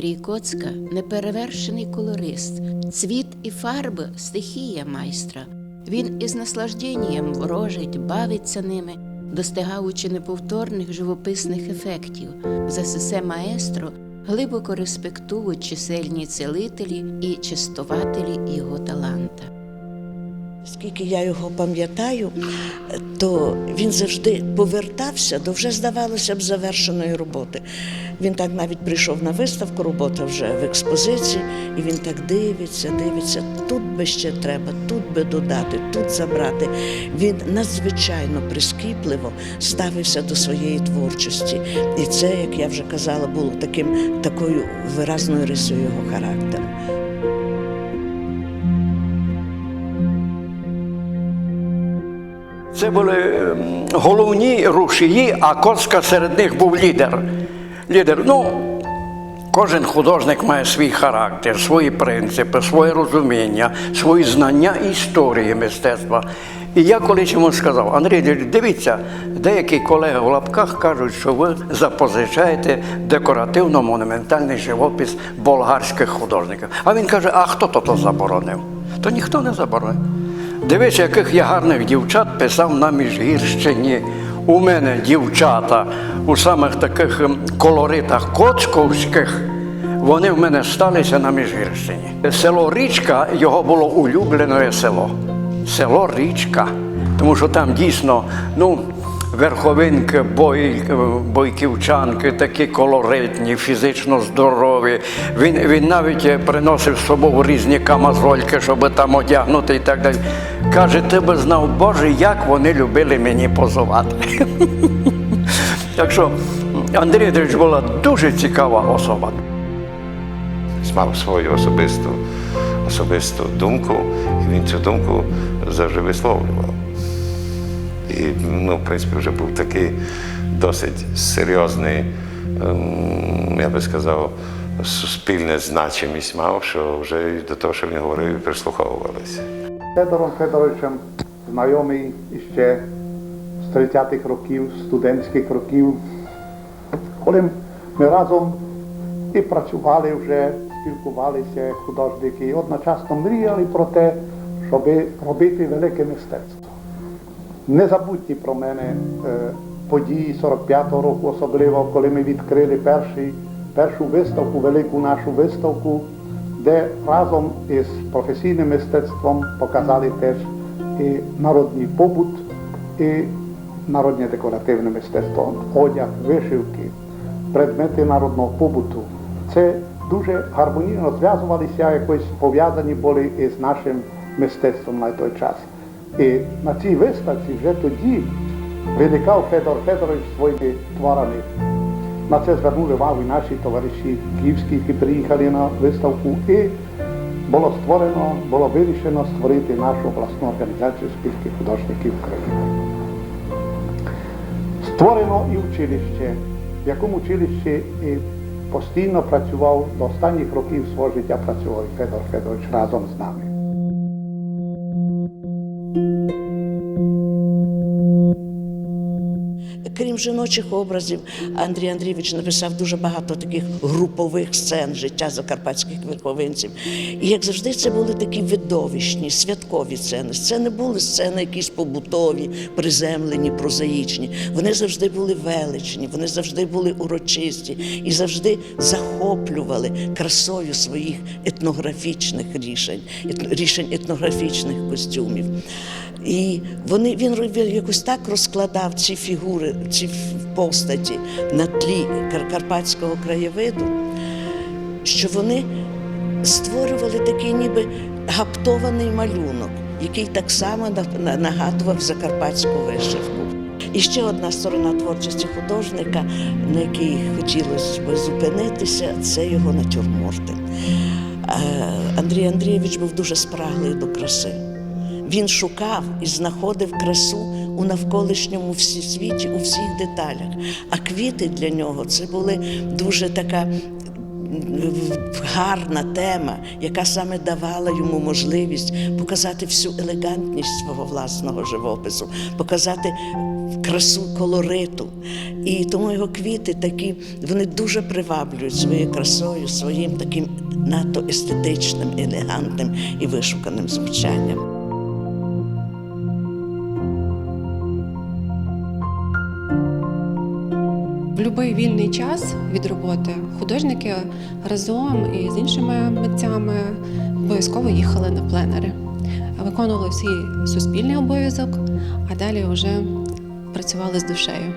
Андрій Коцка неперевершений колорист, цвіт і фарби стихія майстра. Він із наслажденням ворожить, бавиться ними, достигаючи неповторних живописних ефектів. За сесе маестро глибоко респектують чисельні цілителі і чистователі його таланта. Скільки я його пам'ятаю, то він завжди повертався до вже, здавалося б, завершеної роботи. Він так навіть прийшов на виставку, робота вже в експозиції, і він так дивиться, дивиться. Тут би ще треба, тут би додати, тут забрати. Він надзвичайно прискіпливо ставився до своєї творчості. І це, як я вже казала, було таким такою виразною рисою його характеру. Це були головні рушії, а Коцка серед них був лідер. Лідер, ну, кожен художник має свій характер, свої принципи, своє розуміння, свої знання історії мистецтва. І я колись йому сказав, Андрій, дивіться, деякі колеги в лапках кажуть, що ви запозичаєте декоративно-монументальний живопис болгарських художників. А він каже, а хто то, то заборонив? То ніхто не заборонив. Дивись, яких я гарних дівчат писав на Міжгірщині. У мене дівчата у самих таких ем, колоритах коцковських, вони в мене сталися на Міжгірщині. Село Річка його було улюблене село. Село Річка. Тому що там дійсно, ну, верховинки, бой, бойківчанки, такі колоритні, фізично здорові. Він, він навіть е, приносив з собою різні камазольки, щоб там одягнути і так далі. Каже, ти би знав, Боже, як вони любили мені позувати. Так що Андрій Андрійович була дуже цікава особа. мав свою особисту, особисту думку, і він цю думку завжди висловлював. І, ну, в принципі, вже був такий досить серйозний, ем, я би сказав, суспільна значимість мав, що вже до того, що він говорив, прислуховувалися. Федором Федоровичем знайомий іще з 30-х років, студентських років, коли ми разом і працювали вже, спілкувалися художники, і одночасно мріяли про те, щоб робити велике мистецтво. Незабутні про мене події 45-го року, особливо коли ми відкрили перший, першу виставку, велику нашу виставку, де разом із професійним мистецтвом показали теж і народний побут, і народне декоративне мистецтво, одяг, вишивки, предмети народного побуту. Це дуже гармонійно зв'язувалися, якось пов'язані були із нашим мистецтвом на той час. І на цій виставці вже тоді виникав Федор Федорович своїми творами. На це звернули увагу і наші товариші київські, які приїхали на виставку. І було створено, було вирішено створити нашу обласну організацію спілки художників України. Створено і училище, в якому училищі і постійно працював до останніх років свого життя працював Федор Федорович разом з нами. Música Крім жіночих образів, Андрій Андрійович написав дуже багато таких групових сцен життя закарпатських верховинців. І як завжди, це були такі видовищні, святкові сцени. Це не були сцени якісь побутові, приземлені, прозаїчні. Вони завжди були величні, вони завжди були урочисті і завжди захоплювали красою своїх етнографічних рішень, рішень етнографічних костюмів. І вони, він якось так розкладав ці фігури, ці постаті на тлі карпатського краєвиду, що вони створювали такий ніби гаптований малюнок, який так само на- на- нагадував закарпатську вишивку. І ще одна сторона творчості художника, на якій хотілося б зупинитися, це його натюрморти. Е, Андрій Андрійович був дуже спраглий до краси. Він шукав і знаходив красу у навколишньому світі, у всіх деталях. А квіти для нього це були дуже така гарна тема, яка саме давала йому можливість показати всю елегантність свого власного живопису, показати красу колориту. І тому його квіти такі, вони дуже приваблюють своєю красою, своїм таким надто естетичним, елегантним і вишуканим звучанням. Будь-який вільний час від роботи художники разом і з іншими митцями обов'язково їхали на пленери, виконували свій суспільний обов'язок, а далі вже працювали з душею.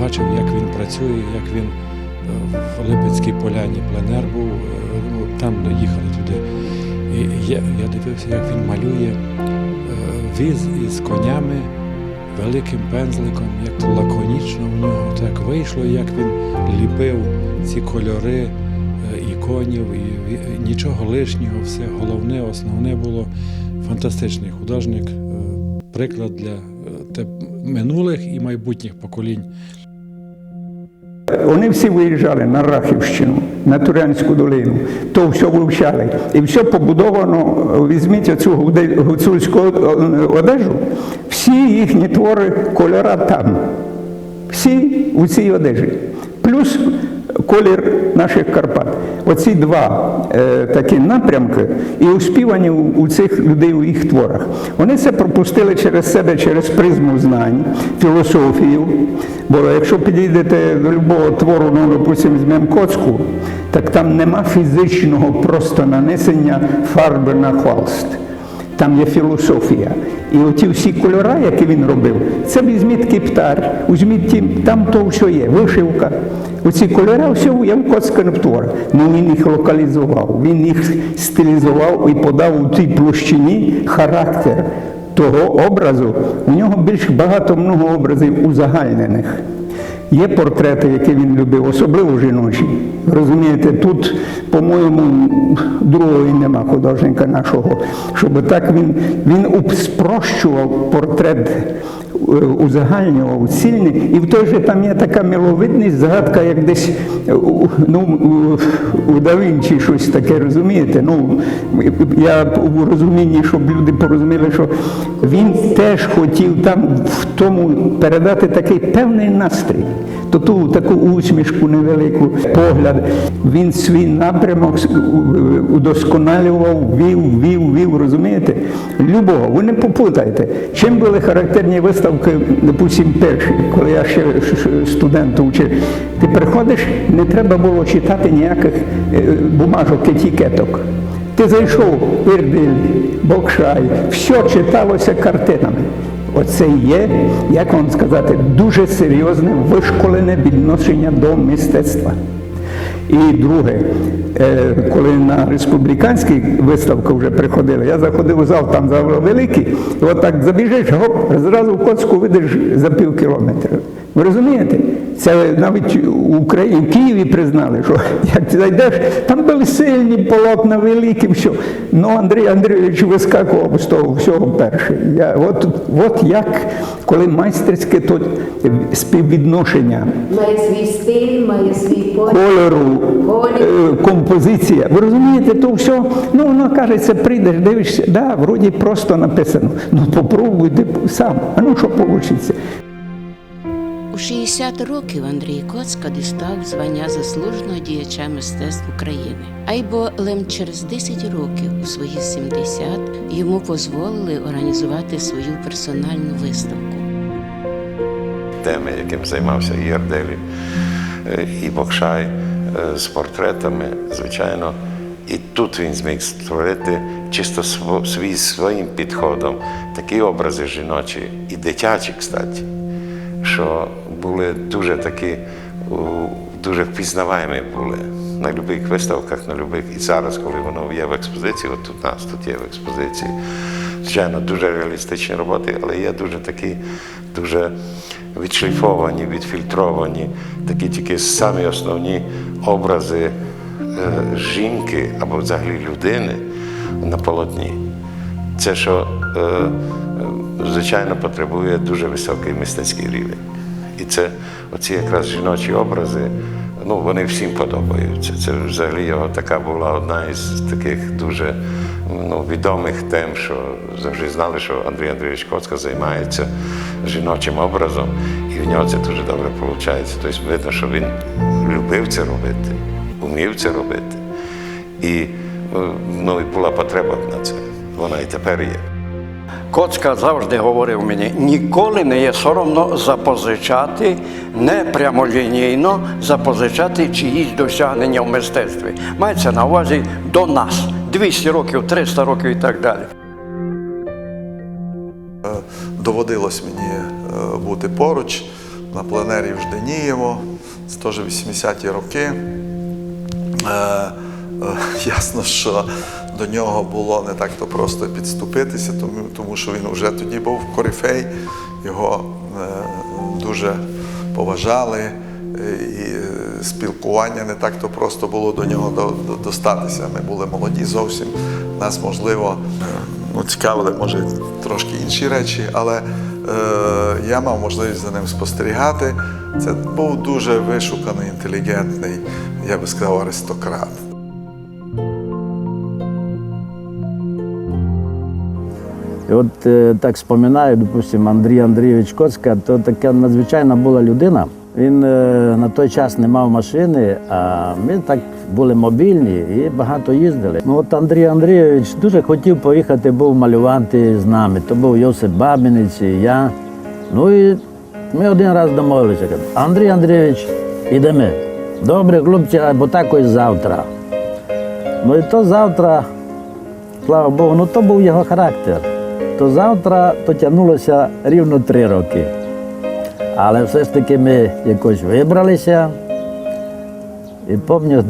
бачив, як він працює, як він е, в Липецькій поляні пленер був, е, ну, там доїхали туди. І я, я дивився, як він малює е, віз із конями, великим пензликом, як лаконічно в нього так вийшло, як він ліпив ці кольори іконів, і конів, і, і нічого лишнього, все головне, основне було фантастичний художник, е, приклад для е, минулих і майбутніх поколінь. Вони всі виїжджали на Рахівщину, на Турянську долину, то все вивчали. І все побудовано, візьміть оцю гуцульську одежу, всі їхні твори кольора там. Всі у цій одежі. Плюс колір наших Карпат. Оці два е, такі напрямки і успівані у, у цих людей у їх творах. Вони це пропустили через себе, через призму знань, філософію. Бо якщо підійдете до любого твору, ну, допустимо, з Коцку, так там нема фізичного просто нанесення фарби на холст. Там є філософія. І оті всі кольори, які він робив, це візьміть кептар, візьміть там то все є, вишивка. Оці кольори все Коцьких творах. Ну він їх локалізував, він їх стилізував і подав у цій площині характер того образу. У нього більш багато много образів узагальнених. Є портрети, які він любив, особливо жіночі. Розумієте, тут, по-моєму, другого і нема художника нашого, щоб так він, він спрощував портрет, узагальнював сильний, і в той же там є така миловидність, згадка, як десь ну, у, Давинчі щось таке, розумієте? Ну, я у розумінні, щоб люди порозуміли, що він теж хотів там в тому передати такий певний настрій, то ту таку усмішку невелику, погляд. Він свій напрямок удосконалював, вів, вів, вів, розумієте? Любого, ви не попутайте. Чим були характерні виставки, допустим, перші, коли я ще ш- ш- студент учив, ти приходиш, не треба було читати ніяких е, бумажок, етикеток. Ти зайшов Ірбіль, Бокшай, все читалося картинами. Оце є, як вам сказати, дуже серйозне вишколене відношення до мистецтва. І друге, коли на республіканські виставки вже приходили, я заходив у зал, там зал великий, і от так забіжиш, гоп, зразу в коцку видиш за пів кілометра. Ви розумієте? Це навіть в Україні, в Києві признали, що як ти зайдеш, там були сильні полотна, великі, все. Ну, Андрій Андрійович вискакував з того всього перший. Я, от, от як, коли майстерське то співвідношення Має свій стиль, має свій погляд. кольору, Колір. Композиція. Ви розумієте, то все, ну воно кажеться, прийдеш, дивишся, да, вроді просто написано. Ну попробуй ти сам, а ну що вийде. У 60 років Андрій Коцка дістав звання заслуженого діяча мистецтв України. А й через 10 років, у свої 70, йому дозволили організувати свою персональну виставку. теми, яким займався і Ярделі, е, і Бокшай з портретами, звичайно. І тут він зміг створити чисто свій своїм підходом такі образи жіночі і дитячі, кстати, що були дуже такі, дуже впізнаваємі були на будь-яких виставках, на будь-яких. І зараз, коли воно є в експозиції, от тут у нас тут є в експозиції. Звичайно, дуже реалістичні роботи, але є дуже такі, дуже відшліфовані, відфільтровані, такі тільки самі основні образи е, жінки або взагалі людини на полотні. Це, що, е, звичайно, потребує дуже високий мистецький рівень. І це оці якраз жіночі образи, ну вони всім подобаються. Це взагалі його така була одна із таких дуже ну, відомих тем, що завжди знали, що Андрій Андрійович Коцка займається жіночим образом, і в нього це дуже добре виходить. Тобто видно, що він любив це робити, умів це робити. І, ну, і була потреба на це. Вона і тепер є. Коцка завжди говорив мені, ніколи не є соромно запозичати, не прямолінійно запозичати чиїсь досягнення в мистецтві. Мається на увазі до нас 200 років, 300 років і так далі. доводилось мені е, бути поруч на пленері в Жденієво, це теж 80-ті роки. Е, е, Ясно, що до нього було не так то просто підступитися, тому, тому що він вже тоді був корифей, його е, дуже поважали, е, і е, спілкування не так то просто було до нього до- до- достатися. Ми були молоді зовсім. Нас, можливо, е, ну, цікавили, може, трошки інші речі, але е, я мав можливість за ним спостерігати. Це був дуже вишуканий, інтелігентний, я би сказав, аристократ. І от е, так споминаю, допустимо, Андрій Андрійович Коцка, то така надзвичайна була людина. Він е, на той час не мав машини, а ми так були мобільні і багато їздили. Ну от Андрій Андрійович дуже хотів поїхати, був малювати з нами. То був Йосип Бабінець і я. Ну і ми один раз домовилися. Андрій Андрійович, ідемо. Добре, хлопці, або ось завтра. Ну і то завтра Слава Богу, ну то був його характер. То завтра то тягнулося рівно три роки. Але все ж таки ми якось вибралися. І пам'ятаю,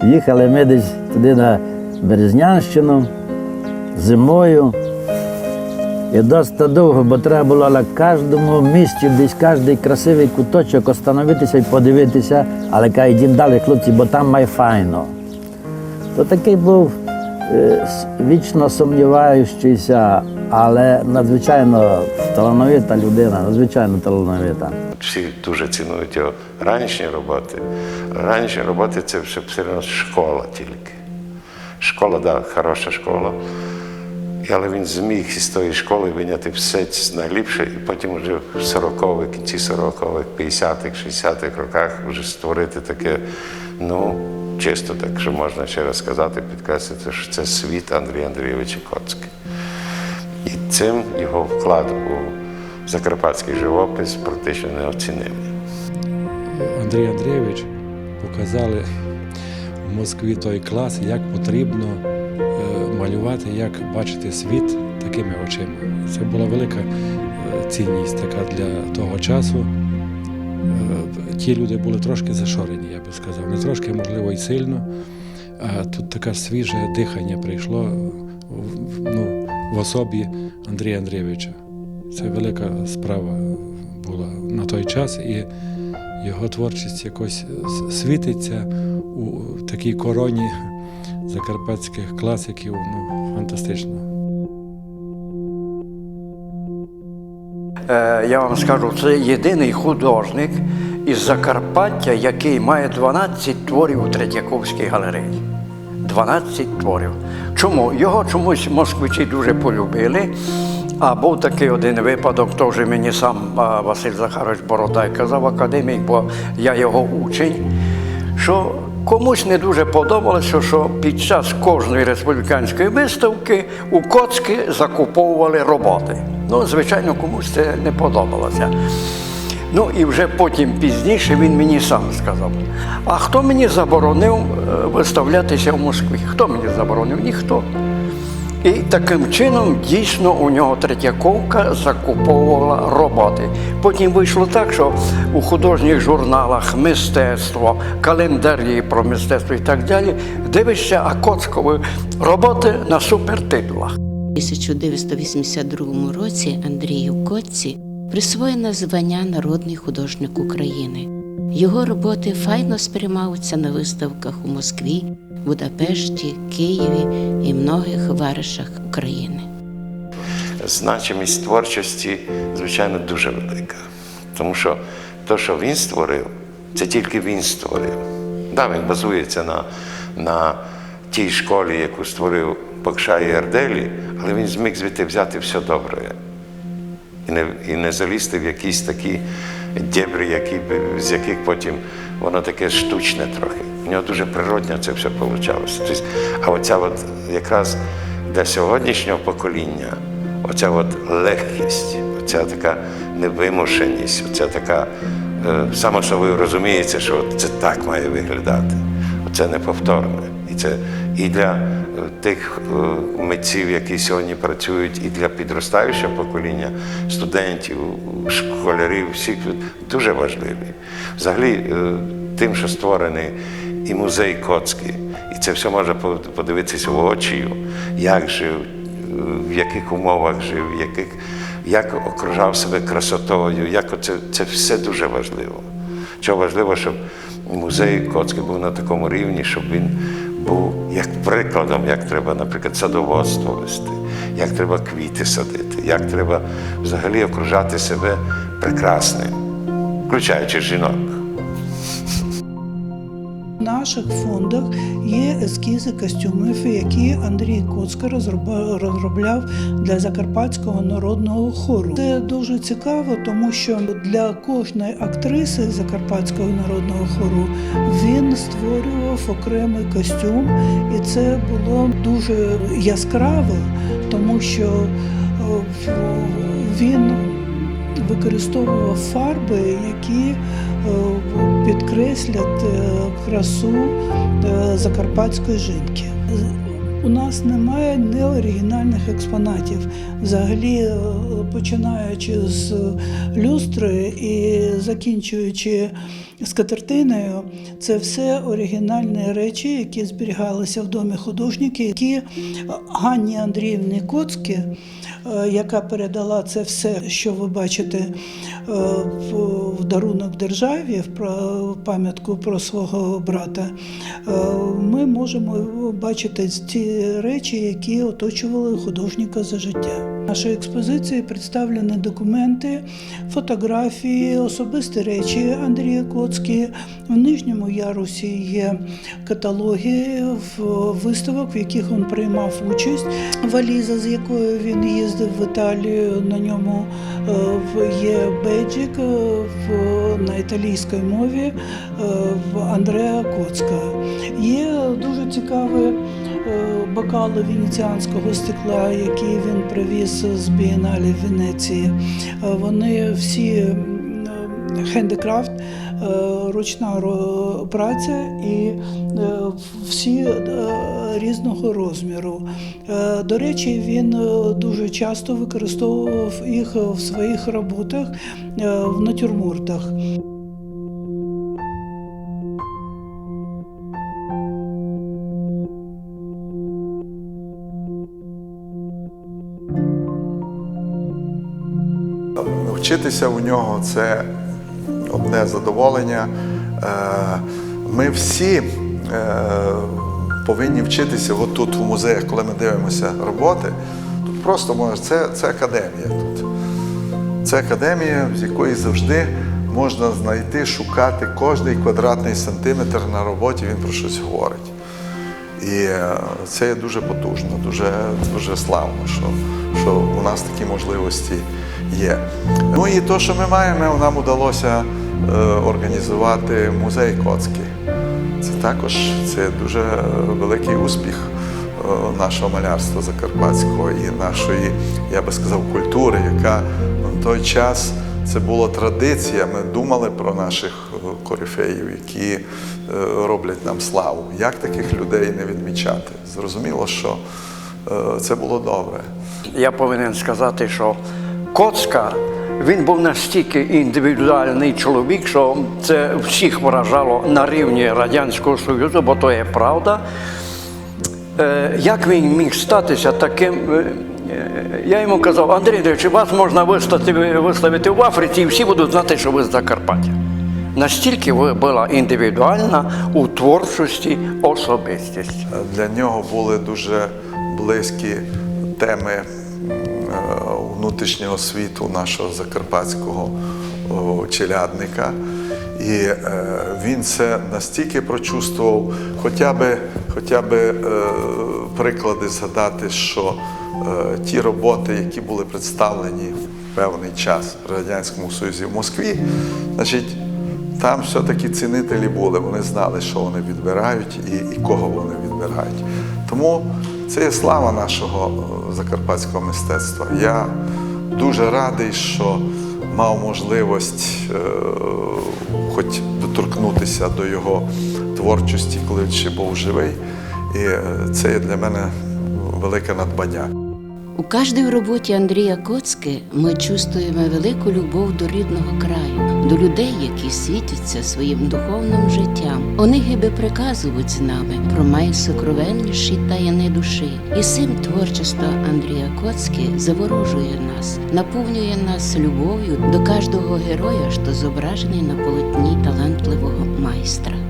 до... їхали ми десь туди на Березнянщину зимою. І досить довго, бо треба було на кожному місці, десь кожний красивий куточок остановитися і подивитися, але кай йдіть далі, хлопці, бо там має файно. То такий був е, вічно сумніваючийся, але надзвичайно талановита людина, надзвичайно талановита. Всі дуже цінують його ранішні роботи. Ранішні роботи це все одно школа тільки. Школа, так, да, хороша школа. Але він зміг із тої школи виняти все найліпше, і потім вже в 40-х, кінці 40-х, 50-х, 60-х роках вже створити таке, ну, чисто так, що можна ще раз сказати, підкреслити, що це світ Андрія Андрійовича Коцки. Цим його вклад у закарпатський живопис практично неоцінимий. Андрій Андрійович показали в Москві той клас, як потрібно е, малювати, як бачити світ такими очима. Це була велика е, цінність така для того часу. Е, Ті люди були трошки зашорені, я би сказав. Не трошки, можливо, і сильно. А тут таке свіже дихання прийшло ну, в особі Андрія Андрійовича. Це велика справа була на той час, і його творчість якось світиться у такій короні закарпатських класиків. Ну, фантастично. Е, я вам скажу, це єдиний художник із Закарпаття, який має 12 творів у Третьяковській галереї. 12 творів. Чому? Його чомусь москвичі дуже полюбили. А був такий один випадок, теж мені сам Василь Захарович Бородай казав академік, бо я його учень, що комусь не дуже подобалося, що під час кожної республіканської виставки у Коцки закуповували роботи. Ну, звичайно, комусь це не подобалося. Ну і вже потім пізніше він мені сам сказав: а хто мені заборонив е, виставлятися в Москві? Хто мені заборонив? Ніхто. І таким чином дійсно у нього Третьяковка закуповувала роботи. Потім вийшло так, що у художніх журналах мистецтво, календарі про мистецтво і так далі дивишся, а роботи на супертитулах. У 1982 році Андрію Котці присвоєно звання Народний художник України. Його роботи файно сприймаються на виставках у Москві, Будапешті, Києві і многих варишах України. Значимість творчості, звичайно, дуже велика. Тому що те, що він створив, це тільки він створив. Да, він базується на, на тій школі, яку створив Бакша і Ерделі, але він зміг звідти взяти все добре. І не, і не залізти в якісь такі дєбрі, які, з яких потім воно таке штучне трохи. У нього дуже природньо це все вийшло. Тобто, а оця от якраз для сьогоднішнього покоління, оця от легкість, оця така невимушеність, оця така е, само собою розуміється, що це так має виглядати. Оце неповторне. Це і для е, тих е, митців, які сьогодні працюють, і для підростаючого покоління студентів, школярів, всіх дуже важливі. Взагалі, е, тим, що створений і музей Коцки, і це все можна подивитися в очі, як жив, в яких умовах жив, яких, як окружав себе красотою, як оце, це все дуже важливо. Що важливо, щоб музей Коцки був на такому рівні, щоб він був як прикладом, як треба, наприклад, садоводство вести, як треба квіти садити, як треба взагалі окружати себе прекрасним, включаючи жінок. Наших фондах є ескізи костюмів, які Андрій Коцка розробляв для Закарпатського народного хору. Це дуже цікаво, тому що для кожної актриси Закарпатського народного хору він створював окремий костюм, і це було дуже яскраво, тому що е, він використовував фарби, які підкреслять е, красу е, закарпатської жінки. У нас немає неоригінальних експонатів. Взагалі, е, починаючи з люстри і закінчуючи скатертиною, це все оригінальні речі, які зберігалися в домі художників, які Ганні Андріївні Коцькі, е, яка передала це все, що ви бачите е, в- дарунок державі, в пам'ятку про свого брата, е, ми можемо бачити ті речі, які оточували художника за життя. В нашій експозиції представлені документи, фотографії, особисті речі Андрія Коцькі. В нижньому ярусі є каталоги виставок, в яких він приймав участь. Валіза, з якою він їздив в Італію, на ньому е, є бейджик е, на італійській мові е, в Андреа Коцка. Є дуже цікаві е, бокали венеціанського стекла, які він привіз з бієналі Венеції. Е, Вони всі е, хендикрафт, е, ручна праця і е, всі е, різного розміру. Е, До речі, він е, дуже часто використовував їх в своїх роботах е, в натюрмортах. Вчитися у нього це одне задоволення. Е, Ми всі е, повинні вчитися от тут в музеях, коли ми дивимося роботи. Тут просто може, це, це академія тут. Це академія, з якої завжди можна знайти, шукати кожний квадратний сантиметр на роботі, він про щось говорить. І е, це є дуже потужно, дуже, дуже славно, що, що у нас такі можливості є. Ну і те, що ми маємо, нам вдалося е, організувати музей Коцки. Це також це дуже великий успіх е, нашого малярства закарпатського і нашої, я би сказав, культури, яка на той час це була традиція. Ми думали про наших е, корифеїв, які е, роблять нам славу. Як таких людей не відмічати? Зрозуміло, що е, це було добре. Я повинен сказати, що Коцка він був настільки індивідуальний чоловік, що це всіх вражало на рівні Радянського Союзу, бо то є правда. Е, Як він міг статися таким? Я йому казав, Андрій Андрійович, вас можна виставити, виставити в Африці, і всі будуть знати, що ви з Закарпаття. Настільки була індивідуальна у творчості особистість. Для нього були дуже близькі теми е, внутрішнього світу нашого закарпатського челядника. І е, він це настільки прочувствував, хоча би, хоча би е, приклади згадати, що е, ті роботи, які були представлені в певний час в Радянському Союзі в Москві, значить, там все-таки цінителі були, вони знали, що вони відбирають і, і кого вони відбирають. Тому це є слава нашого е, закарпатського мистецтва. Я дуже радий, що мав можливість е, хоч доторкнутися до його творчості, коли ще був живий. І е, це є для мене велике надбання. У кожній роботі Андрія Коцки ми чувствуємо велику любов до рідного краю, до людей, які світяться своїм духовним життям. Вони гиби приказують з нами про найсокровенніші таїни душі. І цим творчество Андрія Коцки заворожує нас, наповнює нас любов'ю до кожного героя, що зображений на полотні талантливого майстра.